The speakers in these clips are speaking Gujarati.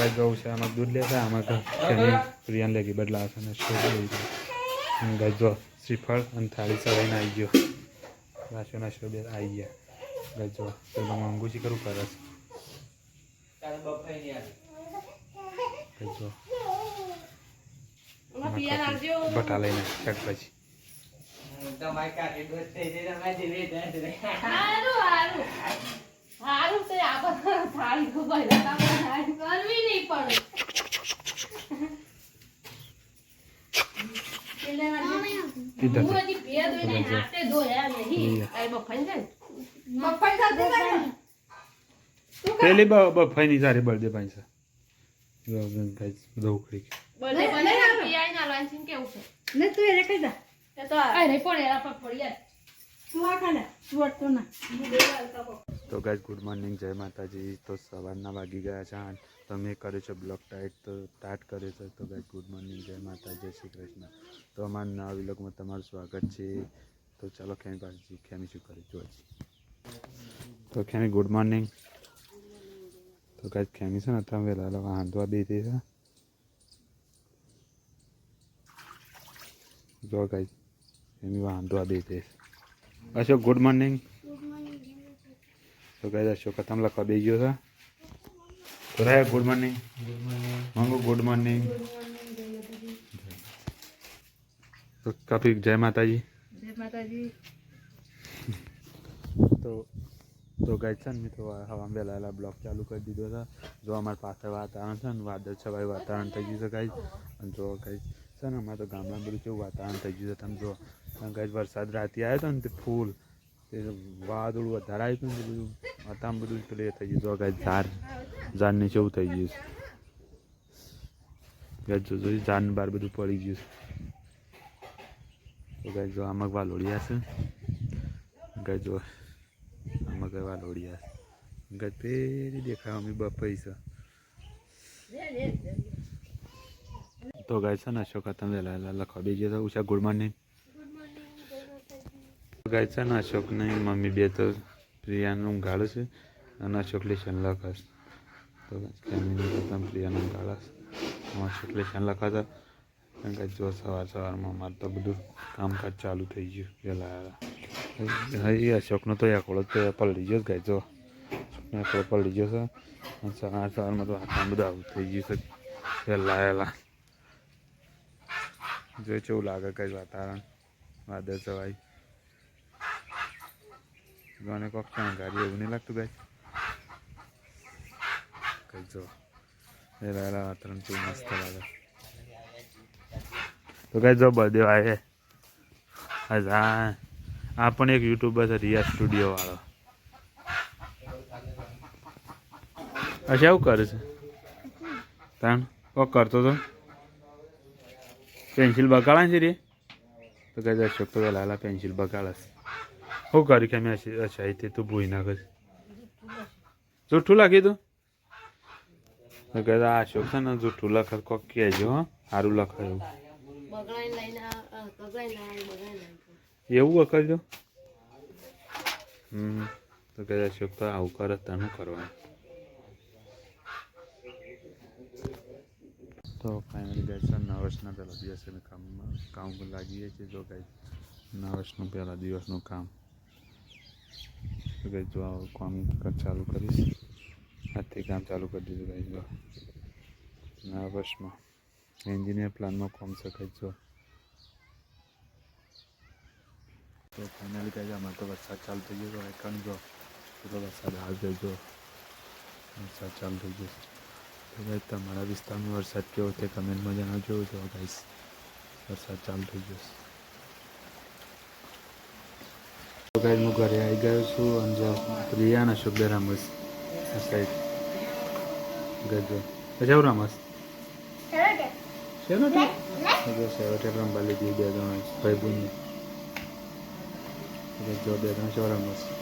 ગાય ગૌ છે આમાં દૂધ લેતા આમાં તેની પ્રિયાન લેગી બદલા છે અને શોધ લઈ ગયો ગાય જો શ્રીફળ અને થાળી ચડાવીને આવી ગયો. રાશિઓના શોધે આવી ગયા. ગાય જો તમે અંગુચી કરું કરે છે. ગાય જો બટા લઈને શાકભાજી હારું હારું. હારું તે થાળી તો પહેલા તમારે કરવી નહીં પડે. હું હજી બે ધોઈને હાથે ધોયા નહીં. આ બફાઈ જાય મગફળી ખાધી પેલી બફાઈની સારી બળદે ભાઈ પીઆઈ ના કેવું છે? ને તું એને કહી દે. તો આ નહીં પડે એના પર પડી જાય. તું. તું. તો ગાઈઝ ગુડ મોર્નિંગ જય માતાજી. તો સવારના વાગી ગયા છે આઠ. તો મેં કર્યો છે બ્લોક ટાઈટ તો સ્ટાર્ટ કર્યો છે. તો ગાઈઝ ગુડ મોર્નિંગ જય માતા જય શ્રી કૃષ્ણ. તો અમારા નવા વિલોકમાં તમારું સ્વાગત છે. તો ચાલો ખેમી પાછી ખેમી શું કરી જોઈ તો ખેમી ગુડ મોર્નિંગ તો ગાઈઝ ખેમી છે ને, તમે વહેલા વાંધવા બે છે. જો ગાઈઝ ખેમી વાંધવા બે છે. અશોક ગુડ મોર્નિંગ તો કહે અશોક તમે લખવા બે ગયો છે? તો રાય good morning Mangu good morning તો કપિલ જય માતાજી. જય માતાજી. તો તો ગઈ છે ને મિત્રો તો હવા વહેલા વહેલા બ્લોક ચાલુ કરી દીધો હતો જો અમારી પાસે વાતાવરણ છે ને વાદળ છવાય વાતાવરણ થઈ ગયું છે ગાય અને જો ગાય છે અમારે તો ગામડામાં બધું કેવું વાતાવરણ થઈ ગયું છે. તમે જો ગાય વરસાદ રાતે આવ્યો હતો ને, તે ફૂલ, તે વાદળું વધારે આવ્યું હતું બધું વાતાવરણ બધું પેલું થઈ ગયું. જો કાંઈ ઝાડ ઝાડ નીચે એવું થઈ ગયું છે. ગાય જો જોઈ ઝાડને બહાર બધું પડી ગયું છે. તો ગાય જો આમાં વાલોડિયા છે. ગાય જો આમાં કઈ વાલોડિયા છે. ગાય પેલી દેખાય, અમે બપાઈ છે. તો ગાય છે ને, અશોક તમે લખો વહેલા લખવા બી ગયા ઉષા, ગુડ મોર્નિંગ. ગાય છે ને નહીં મમ્મી બે તો પ્રિયાનું ગાળું છે અને અશોક લેશન લખાશ. તો પ્રિયાનું ગાળાશ અશોક લેશન લખાતા. કારણ કે જો સવાર સવારમાં મારે તો બધું કામકાજ ચાલુ થઈ ગયું વહેલા હા, એ અશોકનો તો એકડો તો પલડી ગયો ગાય, જો. એકડો પલડી ગયો છે. સવાર સવારમાં તો આટલા બધું આવું થઈ ગયું છે. વહેલા જો કેવું લાગે કઈ વાતાવરણ? વાદળ સવાઈ ગણે કોક ગાડી એવું નહીં લાગતું ગાય કઈ જો. એ રહેલા વાતાવરણ કેવું મસ્ત લાગે. તો કઈ જો બધે આવે હા આ પણ એક યુટ્યુબર છે રિયા સ્ટુડિયો વાળો. અચ્છા એવું કરે છે? ત્રણ કોક કરતો તો પેન્સિલ બગાડા છે રે તો કઈ અશોક તો વહેલા વહેલા પેન્સિલ બગાડસ શું કર્યું કે મેં અચ્છા તે તું ભૂઈ નાખે છે. જૂઠું લાગ્યું તું? તો કહે આ અશોક છે ને જૂઠું લખે કોક કહેજો હો સારું લખાયું બગડાઈને લઈને આ બગડાઈને લાવી બગડાઈને લાવી એવું કરજો હમ તો કહે અશોક તો આવું કરે તને કરવાનું. તો ફાઇનલી ગાય છે નવ વર્ષના પહેલા દિવસે કામમાં કામ લાગીએ છીએ જો ગાય નવા વર્ષનું પહેલા દિવસનું કામ. તો ગાય જો કામ ચાલુ કરીશ. આજથી કામ ચાલુ કરી દીધું ગાય જો. નવા વર્ષમાં. એન્જિનિયર પ્લાનમાં કામ શકાય જો. તો ફાઇનલી કહે અમારે તો વરસાદ ચાલુ થઈ ગયો કણ જો. પેલો વરસાદ હાલ ગયો વરસાદ ચાલુ થઈ ગયો તો ભાઈ તમારા વિસ્તારમાં વરસાદ કેવો તે કમેન્ટમાં જણાવજો તો ગાઈસ વરસાદ ચાલુ થઈ ગયો તો ગાઈસ હું ઘરે આવી ગયો છું અને પ્રિયા અને શુભ રામસ સાઈડ ગજો પછી રામસ રમસ શેનો રમવા લીધી બે ત્રણ ભાઈ બહેનની. જો બે ત્રણ છો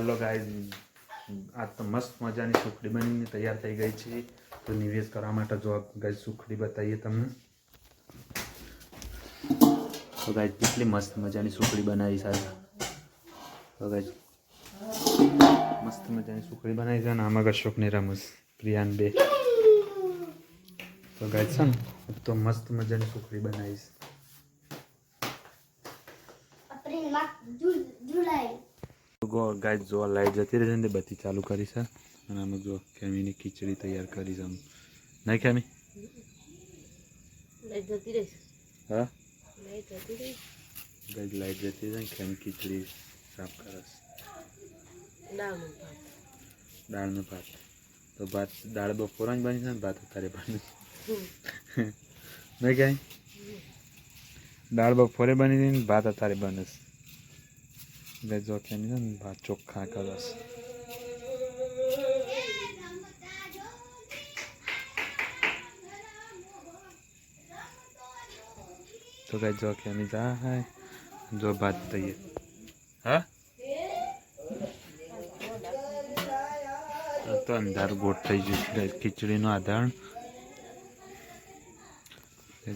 ચાલો ગાઈઝ આ તો મસ્ત મજાની સુખડી બનીને તૈયાર થઈ ગઈ છે. તો નિવેશ કરવા માટે જો ગાઈઝ સુખડી બતાવીએ તમને. તો ગાઈઝ કેટલી મસ્ત મજાની સુખડી બનાવી સાહેબ તો ગાઈઝ, મસ્ત મજાની સુખડી બનાવી છે અને આમાં અશોક ને રમસ, પ્રિયાન બે. તો ગાય છે ને તો મસ્ત મજાની સુખડી બનાવીશ ગાય જો લાઈટ જતી રહેશે ને તે બધી ચાલુ કરી છે. અને અમે જો ખેમીની ખીચડી તૈયાર કરી છે નહીં રહીશ હા? ગાય લાઈટ જતી રહે ને કેમી ખીચડી સાફ કરે દાળનું દાળનો ભાત. તો ભાત દાળ બપોરા જ બની છે ને ભાત અત્યારે બની નહીં ક્યાંય દાળ બપોરે બની હતી ને ભાત અત્યારે બને છે. કેમ ભાત ચોખ્ખા કલસ તો કઈ જો જા હા જો ભાત તૈયાર હા તો અંધાર ગોટ થઈ ગયું છે guys. ખીચડીનો આધાર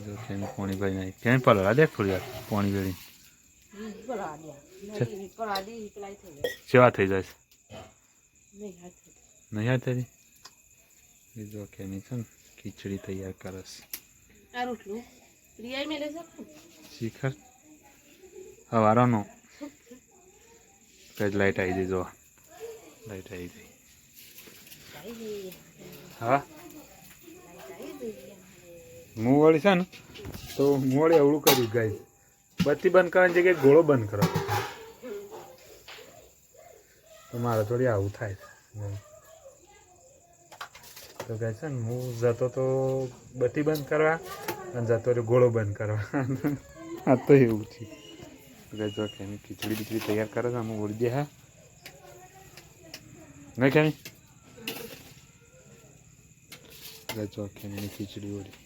જો કેમ પાણી ભાઈ નહીં કેમ પલળા દે થોડી વાર પાણી વેળી પલાળી દે પલાળી પેલાઈ થઈ જાય સેવા થઈ જાય નહીં હાથ થઈ નહીં યાદ થઈ એ જો છે ને ખીચડી તૈયાર કરસ આ રોટલું? પ્રિયાઈ મેલે છે શિખર? હવારોનો કઈ લાઈટ આવી જોવા. લાઈટ આવી ગઈ. હા? હું વળી છે ને તો હું વળી અવળું કર્યું ગાય બત્તી બંધ કરવાની જગ્યાએ ગોળો બંધ કરો. મારે થોડી આવું થાય છે. તો કહે છે ને, હું જતો તો બત્તી બંધ કરવા અને જતો રહ્યો ગોળો બંધ કરવા. આ તો એવું છે. કહે જો કે ખીચડી બીચડી તૈયાર કરે છે હું ઉડી હા નહીં કેમી જો કે ખીચડી ઉડી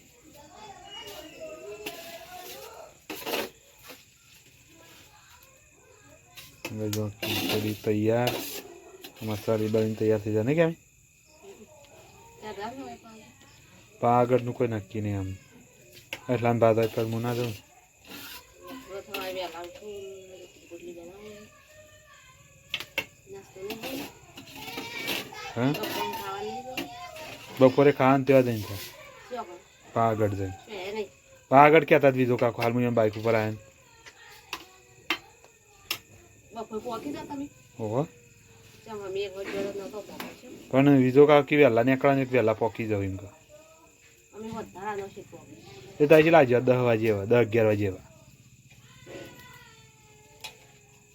જો ખીચડી તૈયાર. મસાલી બની તૈયાર થઈ જાય ને કેમ? પા આગળનું કોઈ નક્કી નહીં આમ. એટલા ને ભાત પર હું ના હા? બપોરે ખાવાનું તેવા જઈને થાય. પાગડ જઈને. પા ક્યાં કહેતા જ બીજો કાકો? હાર્મોનિયમ બાઇક ઉપર આવ્યા ઓહો. પણ બીજો કાકી વહેલા નીકળવા ને વહેલા પોકી જાવ એમ કહો એ તો આજે લાગ્યો દસ વાગે એવા દસ અગિયાર વાગે એવા.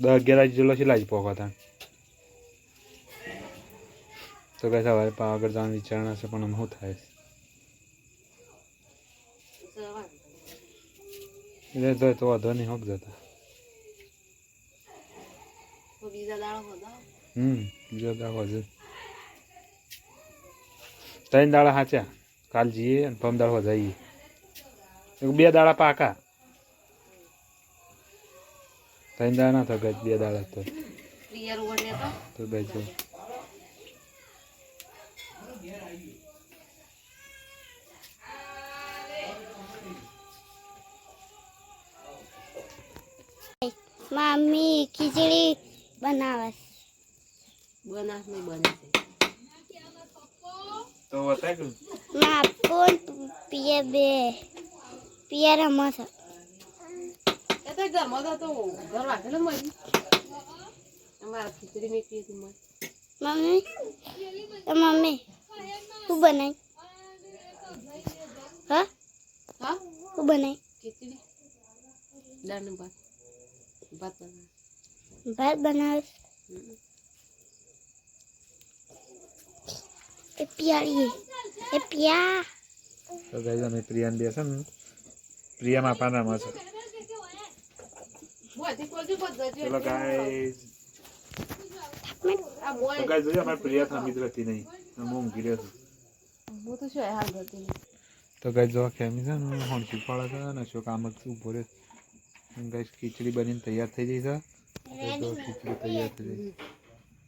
દસ અગિયાર વાગે જેટલો છે લાજ પોકવા તા. તો કઈ સવારે પાવાગઢ જવાનું વિચારણા છે, પણ શું થાય? એટલે તો વાંધો નહીં હોક જતા બીજા દાડો હતા હમ બીજો દાવો ત્રણ દાડા હાચ્યા. કાલ જઈએ અને પમ દાડો જઈએ. બે દાડા પાકા. ત્રણ દાડા ના થાય બે દાડા તો. તો? બે જો મમ્મી ખીચડી બનાવે છે. બનાસ નહીં બને તો બતાય ગયું માં કોણ પીએ બે પીએ રમો છે એ તો ઘરમાં તો તો ઘર વાગેલો ને મળી અમારા ખીચડી મેકી હતી મળી મમ્મી તો મમ્મી શું બનાવી હા હા શું બનાવી ખીચડી દાળનું ભાત ભાત બનાવ ભાત બનાવે છે. એ પિયાળી એ પિયા. તો ગાઈઝ અમે પ્રિયાને બે છે ને પ્રિયા માપાનામાં છે. ચલો ગાઈઝ તો ગાઈઝ જોઈએ અમારે પ્રિયા થાંભી જ રહેતી નહીં. હું ઊંઘી રહ્યો છું. તો ગાઈઝ જોવા કેમી છે ને હું ફાળે છે ને શું કામ જ ઊભો ગાઈઝ ખીચડી બનીને તૈયાર થઈ ગઈ છે. ખીચડી તૈયાર થઈ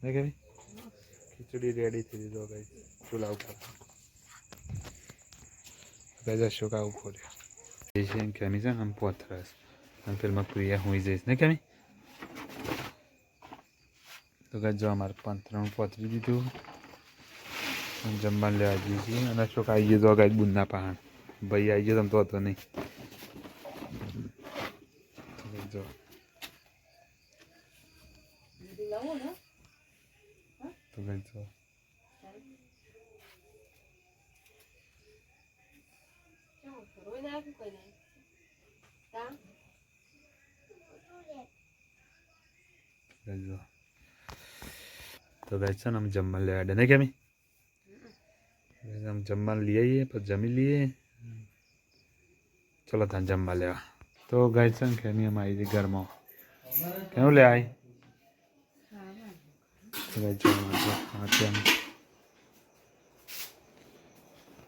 કેવી ખીચડી રેડી થઈ ગઈ જો ગાઈઝ ચૂલા ઉપર ગાઈઝ અશોક উপরে કેમી છે ને આમ પોથરસ અને પેલમાં પ્રિયા હુઈ જઈશ. ને કેમી તો કાંઈ જો અમારે પાંત્રણ પોતરી દીધું અને જમવાનું લેવા જઈએ અને અશોક આવી ગયો તો કાંઈ બુંદના પહાણ ભાઈ આવી ગયો તો હતો નહીં તો કાંઈ જો લઉં ને તો કાંઈ જો કેવું રોઈ નાખ્યું કઈ નહીં તા કાંઈ જો તો છે ને, અમે જમવા લેવા દે નહીં કેમી આમ જમવાનું લઈ આવીએ પછી જમી લઈએ. ચલો ત્યાં જમવા લેવા. તો ગાય છે ને કેમી અમે આવી ઘરમાં. કેવું લે આવી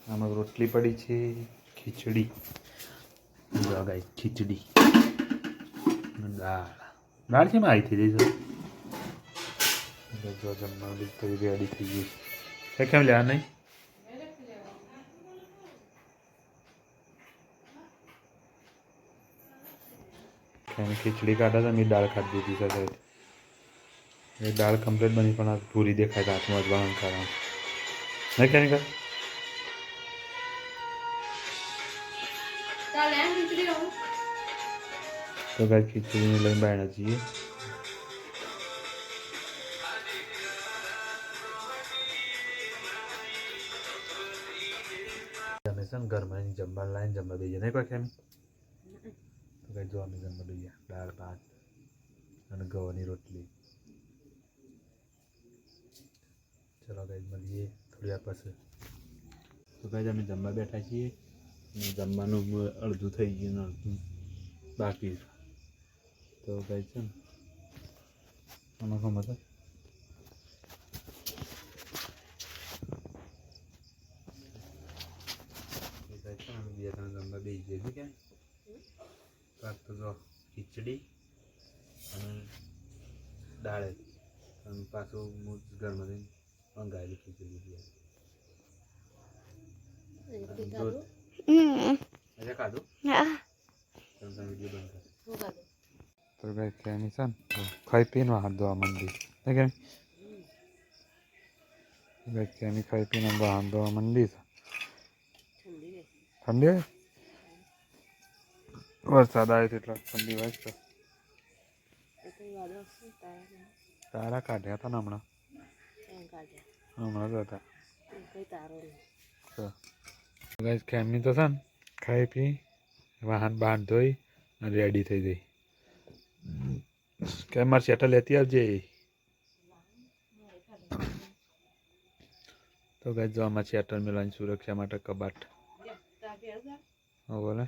આમાં રોટલી પડી છે, ખીચડી. ગાય ખીચડી. દાળ. દાળ છે આવી થઈ જઈ જો જમવાનું બધું રેડી થઈ ગયું છે. કેમ લેવા નહીં? એને ખીચડી કાઢા હતા મેં દાળ ખાધી દીધી સાથે એ દાળ કમ્પ્લીટ બની પણ આ પૂરી દેખાય છે હાથમાં જ વાહન કારણ નહીં કેમ એમ આવું તો કાંઈ ખીચડીને લઈને બાયણા જઈએ. છે ને ઘરમાં એની જમવા લાઈને જમવા દઈએ નહીં કોઈ એમ? તો કાંઈ જો અમે જમવા દઈએ દાળ, ભાત અને ગવાની રોટલી. ચલો કાંઈ મળીએ થોડી વાર પછી. તો કાંઈ અમે જમવા બેઠા છીએ. જમવાનું અડધું થઈ ગયું ને અડધું બાકી તો કાંઈ છે ને? આમાં ખબર છે એ કાંઈ છે ને અમે બે ત્રણ જમવા બેસી જઈએ ક્યાં કાંક તો જો ખીચડી અને દાળ અને પાછું હું ઘરમાં જઈને મંગાવેલી ખીચડી ખાધું? તો છે ખાઈ પીને હાથ ધોવા માંડી કેમ કેમી ખાઈ પીને હાથ ધોવા માંડી છે? ઠંડી વરસાદ આવ્યો એટલે ઠંડી વાદળ તારા કાઢ્યા હતા ને હમણાં? હમણાં જ હતા. તો ગાઈસ કેમી તો છે ને, ખાઈ પી, વાહન બાંધ ધોઈ અને રેડી થઈ ગઈ. કે મારે સેટલ લેતી આવજે. તો ગાઈસ, જો આમાં સેટલ મેળવાની સુરક્ષા માટે કબાટ. તા હા, બોલે.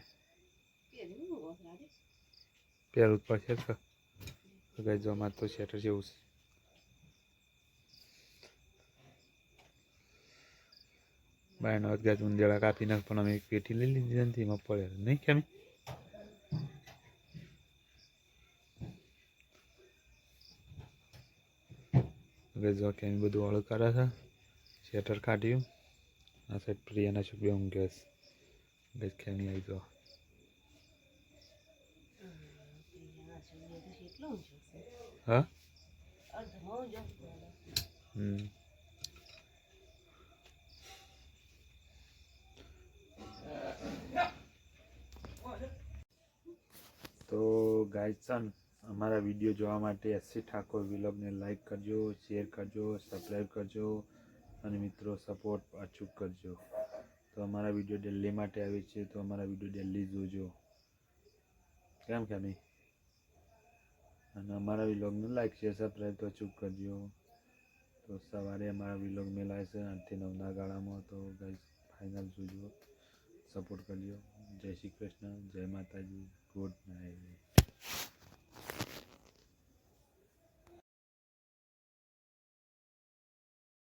પહેરવું જ. પડશે. તો ગાઈસ, જો આમાં તો શેટર જેવું છે. બાયનો ગાય ઉંદેડા કાપી નાખ પણ અમે એક પેટી લઈ લીધી નથી એમાં પડે નહીં કેમ હવે જો કેમ બધું હળ કરે છે શેટર કાઢ્યું આ સાઈડ પ્રિયાના છોકરી હું ગેસ ગેસ ખેમી આવી જો. હા? હમ. તો ગાયસન અમારા વીડિયો જોવા માટે એસસી ઠાકોર વિલોગને લાઈક કરજો શેર કરજો સબસ્ક્રાઈબ કરજો અને મિત્રો સપોર્ટ અચૂક કરજો. તો અમારા વીડિયો દિલ્હી માટે આવે છે, તો અમારા વીડિયો દિલ્હી જોજો. કેમ કે અમે અને અમારા વિલોગને લાઈક શેર સબસ્ક્રાઈબ તો અચૂક કરજો. તો સવારે અમારા વિલોગ મેલાય છે, આઠથી નવના ગાળામાં. તો ગાઈસ ફાઇનલ જોજો. સપોર્ટ કરજો. જય શ્રી કૃષ્ણ, જય માતાજી. Good night